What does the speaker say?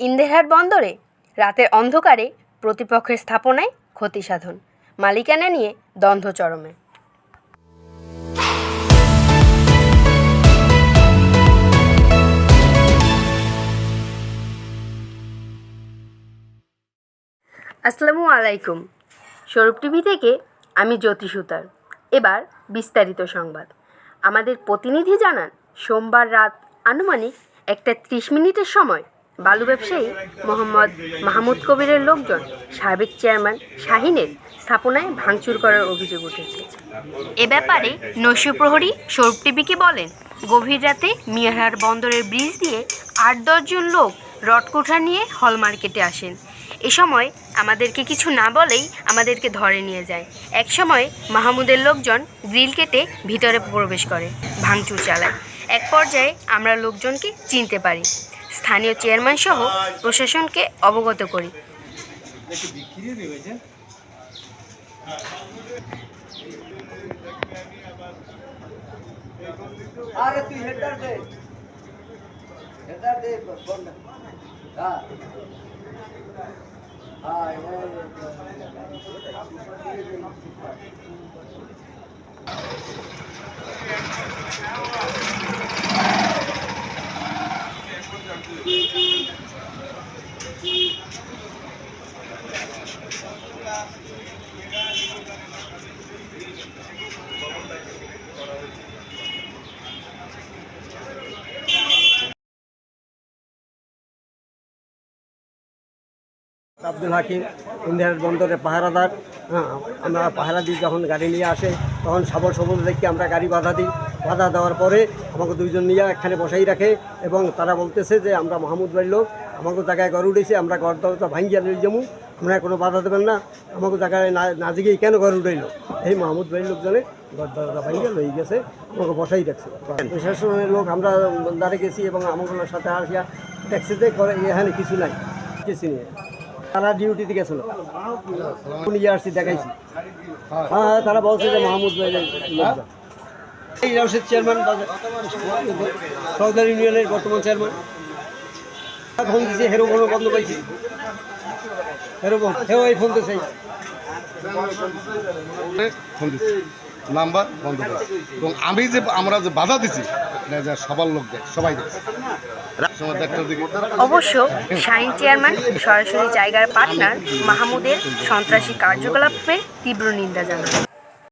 ইন্দেরহাট বন্দরে রাতের অন্ধকারে প্রতিপক্ষের স্থাপনায় ক্ষতি সাধন, মালিকানা নিয়ে দ্বন্দ্ব চরমে। আসসালামু আলাইকুম। স্বরূপ টিভি থেকে আমি জ্যোতি সুতার। এবার বিস্তারিত সংবাদ। আমাদের প্রতিনিধি জানান, সোমবার রাত আনুমানিক একটা ত্রিশ মিনিটের সময় বালু ব্যবসায়ী মোহাম্মদ মাহমুদ কবিরের লোকজন সাবেক চেয়ারম্যান শাহিনের স্থাপনায় ভাঙচুর করার অভিযোগ উঠেছে। এ ব্যাপারে নৈশ প্রহরী স্বরূপ টিভিকে বলেন, গভীর রাতে মিয়ারহাট বন্দরের ব্রিজ দিয়ে আট দশজন লোক রডকুঠা নিয়ে হল মার্কেটে আসেন। এ সময় আমাদেরকে কিছু না বলেই আমাদেরকে ধরে নিয়ে যায়। এক সময় মাহমুদের লোকজন গ্রিল কেটে ভিতরে প্রবেশ করে, ভাঙচুর চালায়। এক পর্যায়ে আমরা লোকজনকে চিনতে পারি। স্থানীয় চেয়ারম্যান সহ প্রশাসনকে অবগত করি। আব্দুল হাকিম ইন্ডিয়ার বন্দরে পাহারাদার। হ্যাঁ আমরা পাহারা দিই যখন গাড়ি নিয়ে আসে, তখন সবল সবল দেখে আমরা গাড়ি বাধা দিই। বাধা দেওয়ার পরে আমাকে দুইজন নিয়ে এখানে বসাই রাখে এবং তারা বলতেছে যে আমরা মাহমুদ বাড়ির লোক আমাকে জায়গায় ঘর উঠেছে আমরা ঘর দরজা ভাঙ্গিয়া লই যাব আমরা কোনো বাধা দেবেন না আমাকে জায়গায় না না জিগেই কেন ঘর উঠাইল? এই মাহমুদ বাড়ির লোকজনে ঘর দরজা ভাঙ্গিয়া লই গেছে আমাকে বসাই রাখছে। প্রশাসনের লোক আমরা দাঁড়িয়ে গেছি এবং আমাগুলোর সাথে আসিয়া দেখছে যে এখানে কিছু নাই কিছু নেই। তারা ডিউটিতে গেছিল। নিয়ে আসছি দেখাইছি। হ্যাঁ হ্যাঁ তারা বলছে যে মাহমুদ ভাই। এই রাউসের চেয়ারম্যান সৌদার ইউনিয়নের বর্তমান চেয়ারম্যান ফোন দিছে হেরো কোনো বন্ধ পাইছি হেরো ফোন হেও এই ফোন দিছে। ফোন দিচ্ছি নাম্বার বন্ধ করে। এবং আমি যে আমরা যে বাধা দিছি সবার লোক দেখ সবাই দেখছে। অবশ্য শাহিন চেয়ারম্যান সরাসরি জায়গার পার্টনার মাহমুদের সন্ত্রাসী কার্যকলাপের তীব্র নিন্দা জানান